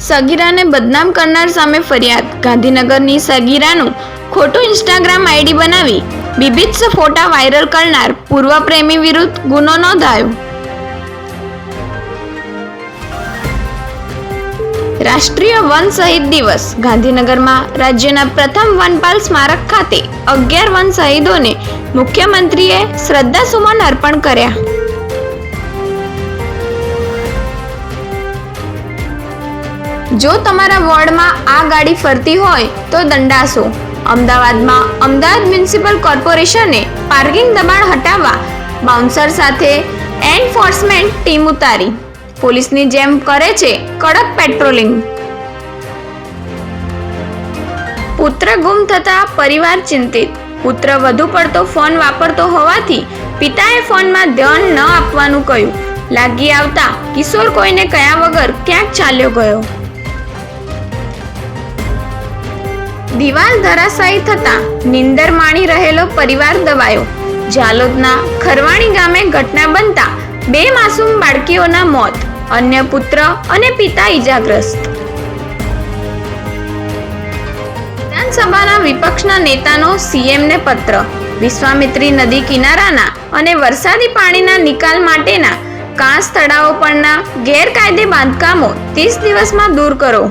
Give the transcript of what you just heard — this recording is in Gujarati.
સગીરાને બદનામ કરનાર સામે ફરિયાદ. ગાંધીનગરની સગીરાનું ખોટું ઇન્સ્ટાગ્રામ આઈડી બનાવી બીભિત્સ ફોટા વાયરલ કરનાર પૂર્વ પ્રેમી વિરુદ્ધ ગુનો નોંધાયો. રાષ્ટ્રીય વન શહીદ દિવસ. ગાંધીનગરમાં રાજ્યના પ્રથમ વનપાલ સ્મારક ખાતે અગિયાર વન શહીદોને મુખ્યમંત્રીએ શ્રદ્ધાસુમન અર્પણ કર્યા. જો તમારા વોર્ડમાં આ ગાડી ફરતી હોય તો દંડાશો. અમદાવાદમાં અમદાવાદ મ્યુનિસિપલ કોર્પોરેશને પાર્કિંગ દબાણ હટાવવા બાઉન્સર સાથે એન્ફોર્સમેન્ટ ટીમ ઉતારી. પોલીસની જેમ કરે છે કડક પેટ્રોલિંગ. પુત્ર ગુમ થતા પરિવાર ચિંતિત. પુત્ર વધુ પડતો ફોન વાપરતો હોવાથી પિતાએ ફોનમાં ધ્યાન ન આપવાનું કહ્યું. લાગી આવતા કિશોર કોઈને કયા વગર ક્યાંક ચાલ્યો ગયો. દિવાલ ધરાશાયી થતા નિંદર માણી રહેલો પરિવાર દબાયો. જાલોદના ખરવાણી ગામે ઘટના બનતા બે માસૂમ બાળકીઓના મોત, અન્ય પુત્ર અને પિતા ઈજાગ્રસ્ત. વિધાનસભાના વિપક્ષના નેતાનો સીએમને પત્ર, વિશ્વામિત્રી નદી કિનારાના અને વરસાદી પાણીના નિકાલ માટેના કાંસ તળાવો પરના ગેરકાયદે બાંધકામો ત્રીસ દિવસમાં દૂર કરો.